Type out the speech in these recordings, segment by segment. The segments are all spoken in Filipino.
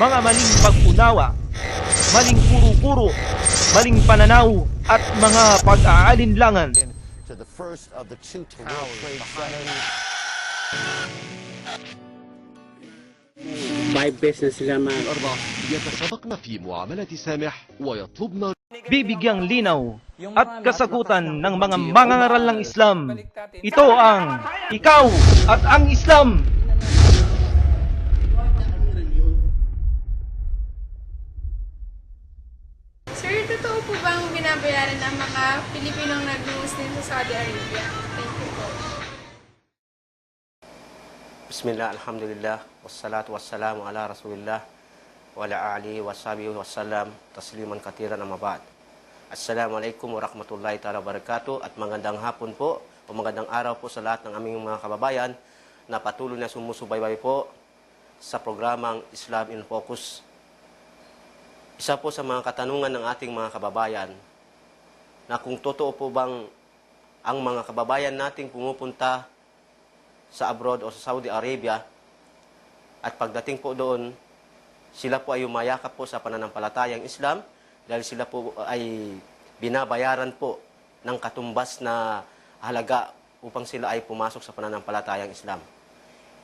mga maling pag-unawa, maling kuro-kuro, maling pananaw at mga pag-aalinlangan. to the first of the two World Trade Center. five beses na sila mag الأربع يتسابقن في معاملة سامح ويطلبن Bibigyang linaw at kasagutan ng mga mangangaral ng Islam. Ito ang Ikaw at ang Islam. Bang binabayaran ng mga Pilipinong nag-Muslim sa Saudi Arabia? Thank you po. Bismillah, Alhamdulillah, wassalatu wassalamu ala Rasulillah, wa ala alihi wa sahbihi wassalam, tasliman katiran ang mabad. Assalamualaikum warahmatullahi ta'ala wabarakatuh at magandang hapon po o magandang araw po sa lahat ng aming mga kababayan na patuloy na sumusubaybay po sa programang Islam in Focus. Isa po sa mga katanungan ng ating mga kababayan na kung totoo po bang ang mga kababayan nating pumupunta sa abroad o sa Saudi Arabia at pagdating po doon, sila po ay umayakap po sa pananampalatayang Islam dahil sila po ay binabayaran po ng katumbas na halaga upang sila ay pumasok sa pananampalatayang Islam.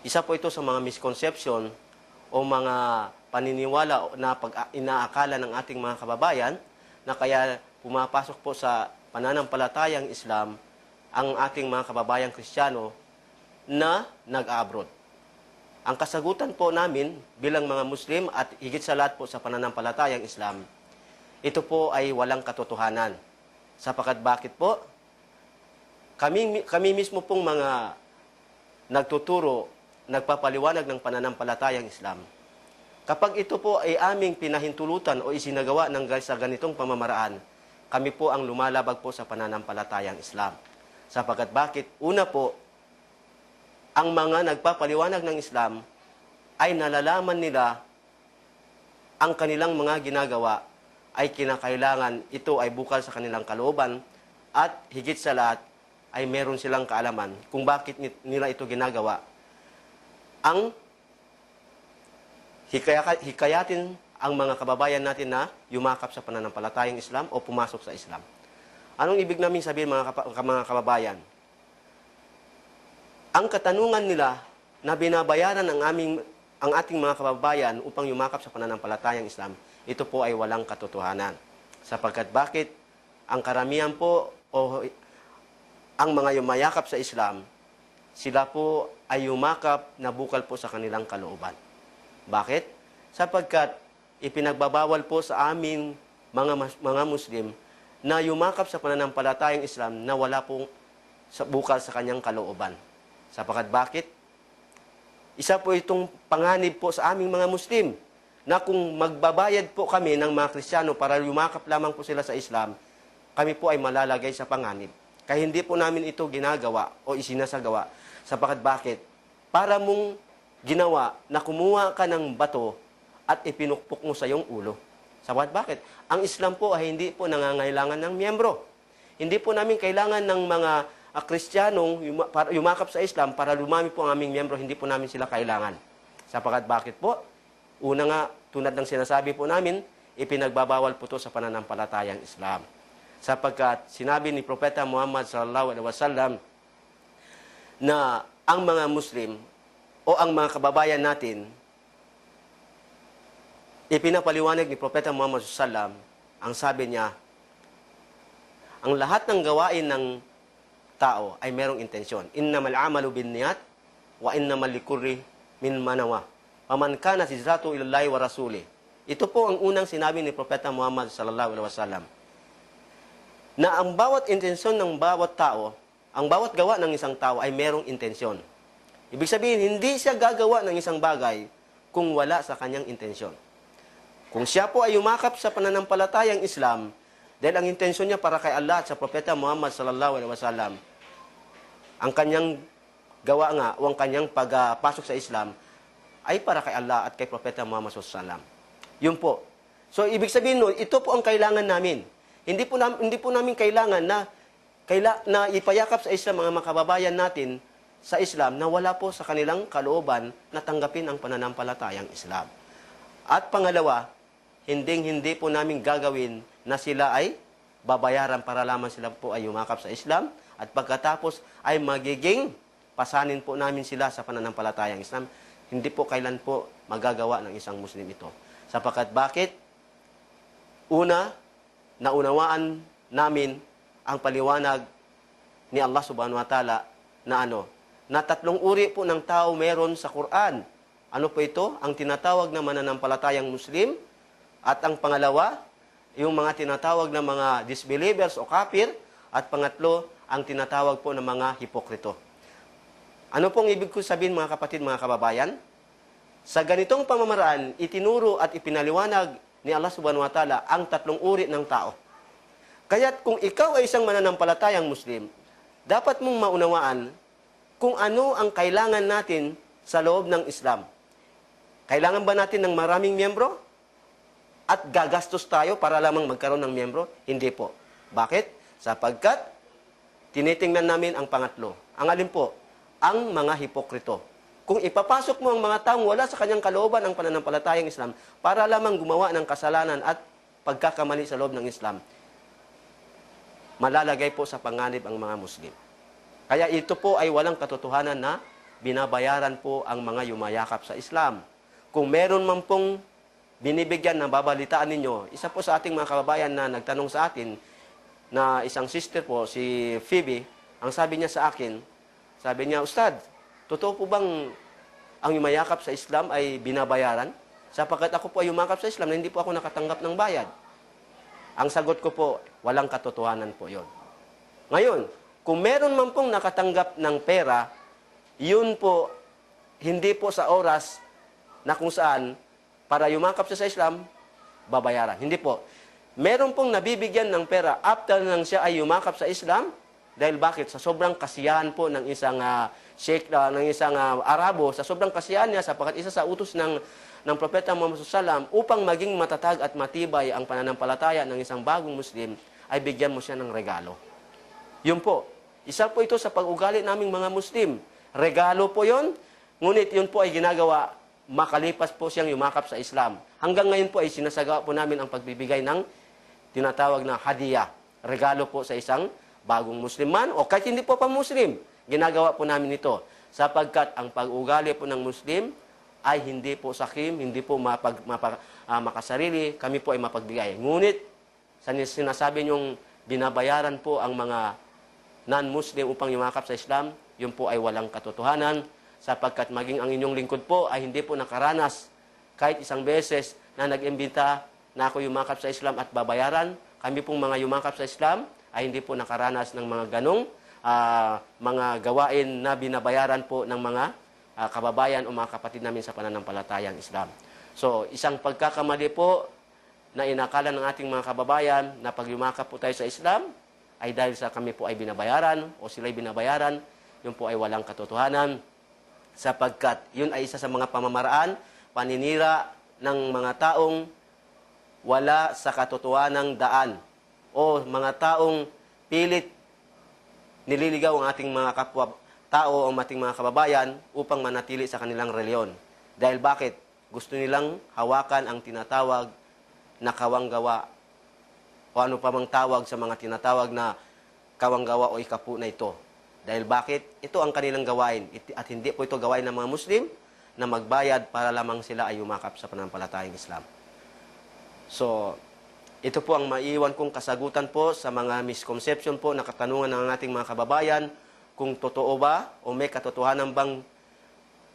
Isa po ito sa mga misconception o mga paniniwala na pag inaakala ng ating mga kababayan na kaya pumapasok po sa pananampalatayang Islam ang ating mga kababayang Kristiyano na nag-abroad. Ang kasagutan po namin bilang mga Muslim at higit sa lahat po sa pananampalatayang Islam, ito po ay walang katotohanan. Sapagat bakit po? Kami, kami mismo pong mga nagtuturo, nagpapaliwanag ng pananampalatayang Islam. Kapag ito po ay aming pinahintulutan o isinagawa ng sa ganitong pamamaraan, kami po ang lumalabag po sa pananampalatayang Islam. Sapagat bakit? Una po, ang mga nagpapaliwanag ng Islam ay nalalaman nila ang kanilang mga ginagawa ay kinakailangan ito ay bukal sa kanilang kalooban at higit sa lahat ay meron silang kaalaman kung bakit ni- nila ito ginagawa. Ang hikaya- hikayatin ang mga kababayan natin na yumakap sa pananampalatayang Islam o pumasok sa Islam. Anong ibig namin sabihin mga, kapa- mga kababayan? ang katanungan nila na binabayaran ang aming ang ating mga kababayan upang yumakap sa pananampalatayang Islam, ito po ay walang katotohanan. Sapagkat bakit ang karamihan po o ang mga yumayakap sa Islam, sila po ay yumakap na bukal po sa kanilang kalooban. Bakit? Sapagkat ipinagbabawal po sa amin mga mga Muslim na yumakap sa pananampalatayang Islam na wala pong sa bukal sa kanyang kalooban. Sapagat bakit? Isa po itong panganib po sa aming mga Muslim na kung magbabayad po kami ng mga Kristiyano para yumakap lamang po sila sa Islam, kami po ay malalagay sa panganib. Kaya hindi po namin ito ginagawa o isinasagawa. Sapagat bakit? Para mong ginawa na kumuha ka ng bato at ipinukpok mo sa iyong ulo. Sapagat bakit? Ang Islam po ay hindi po nangangailangan ng miyembro. Hindi po namin kailangan ng mga uh, Kristiyanong yumakap sa Islam para lumami po ang aming miyembro, hindi po namin sila kailangan. Sapagat bakit po? Una nga, tunad ng sinasabi po namin, ipinagbabawal po to sa pananampalatayang Islam. Sapagkat sinabi ni Propeta Muhammad sallallahu alaihi wasallam na ang mga Muslim o ang mga kababayan natin ipinapaliwanag ni Propeta Muhammad wasallam ang sabi niya ang lahat ng gawain ng tao ay merong intensyon. Innamal amalu bin niyat wa innamal likulli min manawa. Paman kana hijratu ilallahi wa rasuli. Ito po ang unang sinabi ni Propeta Muhammad sallallahu alaihi wasallam. Na ang bawat intensyon ng bawat tao, ang bawat gawa ng isang tao ay merong intensyon. Ibig sabihin, hindi siya gagawa ng isang bagay kung wala sa kanyang intensyon. Kung siya po ay umakap sa pananampalatayang Islam, dahil ang intensyon niya para kay Allah at sa Propeta Muhammad sallallahu alaihi wasallam, ang kanyang gawa nga o ang kanyang pagpasok sa Islam ay para kay Allah at kay Propeta Muhammad sallallahu alaihi wasallam. Yun po. So ibig sabihin nun, ito po ang kailangan namin. Hindi po nam- hindi po namin kailangan na kaila, na ipayakap sa Islam mga makababayan natin sa Islam na wala po sa kanilang kalooban na tanggapin ang pananampalatayang Islam. At pangalawa, hinding-hindi po namin gagawin na sila ay babayaran para lamang sila po ay yumakap sa Islam at pagkatapos ay magiging pasanin po namin sila sa pananampalatayang Islam. Hindi po kailan po magagawa ng isang Muslim ito. Sapagkat bakit? Una, naunawaan namin ang paliwanag ni Allah subhanahu wa ta'ala na ano, na tatlong uri po ng tao meron sa Quran. Ano po ito? Ang tinatawag na mananampalatayang Muslim at ang pangalawa, yung mga tinatawag na mga disbelievers o kafir at pangatlo, ang tinatawag po ng mga hipokrito. Ano pong ibig ko sabihin mga kapatid, mga kababayan? Sa ganitong pamamaraan, itinuro at ipinaliwanag ni Allah subhanahu wa ta'ala ang tatlong uri ng tao. Kaya't kung ikaw ay isang mananampalatayang Muslim, dapat mong maunawaan kung ano ang kailangan natin sa loob ng Islam. Kailangan ba natin ng maraming miyembro? At gagastos tayo para lamang magkaroon ng miyembro? Hindi po. Bakit? Sapagkat tinitingnan namin ang pangatlo. Ang alin po? Ang mga hipokrito. Kung ipapasok mo ang mga taong wala sa kanyang kalooban ang pananampalatayang Islam para lamang gumawa ng kasalanan at pagkakamali sa loob ng Islam, malalagay po sa panganib ang mga Muslim. Kaya ito po ay walang katotohanan na binabayaran po ang mga yumayakap sa Islam. Kung meron man pong binibigyan na babalitaan ninyo, isa po sa ating mga kababayan na nagtanong sa atin, na isang sister po, si Phoebe, ang sabi niya sa akin, sabi niya, Ustad, totoo po bang ang yumayakap sa Islam ay binabayaran? Sapagkat ako po ay yumakap sa Islam na hindi po ako nakatanggap ng bayad. Ang sagot ko po, walang katotohanan po yon. Ngayon, kung meron man pong nakatanggap ng pera, yun po, hindi po sa oras na kung saan, para yumakap siya sa Islam, babayaran. Hindi po. Meron pong nabibigyan ng pera after nang siya ay yumakap sa Islam, dahil bakit? Sa sobrang kasiyahan po ng isang uh, sheikh, ah, ng isang ah, Arabo, sa sobrang kasiyahan niya, sapagkat isa sa utos ng, ng Propeta Muhammad SAW, upang maging matatag at matibay ang pananampalataya ng isang bagong Muslim, ay bigyan mo siya ng regalo. Yun po. Isa po ito sa pag-ugali naming mga Muslim. Regalo po yon, ngunit yun po ay ginagawa makalipas po siyang yumakap sa Islam. Hanggang ngayon po ay sinasagawa po namin ang pagbibigay ng tinatawag na hadiah. Regalo po sa isang bagong Muslim man o kahit hindi po pa Muslim. Ginagawa po namin ito sapagkat ang pag-ugali po ng Muslim ay hindi po sakim, hindi po mapag, mapag, ah, makasarili, kami po ay mapagbigay. Ngunit, sa sinasabi niyong binabayaran po ang mga non-Muslim upang yumakap sa Islam, yun po ay walang katotohanan sapagkat maging ang inyong lingkod po ay hindi po nakaranas kahit isang beses na nag-imbita na ako yumakap sa Islam at babayaran. Kami pong mga yumakap sa Islam ay hindi po nakaranas ng mga ganong ah, mga gawain na binabayaran po ng mga ah, kababayan o mga kapatid namin sa pananampalatayang Islam. So, isang pagkakamali po na inakala ng ating mga kababayan na pag yumakap po tayo sa Islam ay dahil sa kami po ay binabayaran o sila'y binabayaran, yun po ay walang katotohanan sapagkat yun ay isa sa mga pamamaraan, paninira ng mga taong wala sa katotohanang daan o mga taong pilit nililigaw ang ating mga kapwa tao o ating mga kababayan upang manatili sa kanilang reliyon. Dahil bakit? Gusto nilang hawakan ang tinatawag na kawanggawa o ano pa mang tawag sa mga tinatawag na kawanggawa o ikapu na ito. Dahil bakit? Ito ang kanilang gawain. At hindi po ito gawain ng mga Muslim na magbayad para lamang sila ay yumakap sa pananampalatayang Islam. So, ito po ang maiwan kong kasagutan po sa mga misconception po na katanungan ng ating mga kababayan kung totoo ba o may katotohanan bang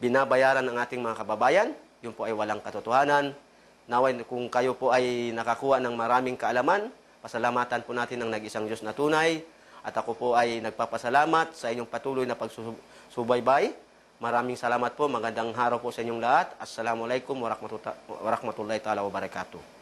binabayaran ng ating mga kababayan. Yun po ay walang katotohanan. Naway kung kayo po ay nakakuha ng maraming kaalaman, pasalamatan po natin ang nag-isang Diyos na tunay. At ako po ay nagpapasalamat sa inyong patuloy na pagsubaybay. Maraming salamat po. Magandang araw po sa inyong lahat. Assalamualaikum warahmatullahi taala wabarakatuh.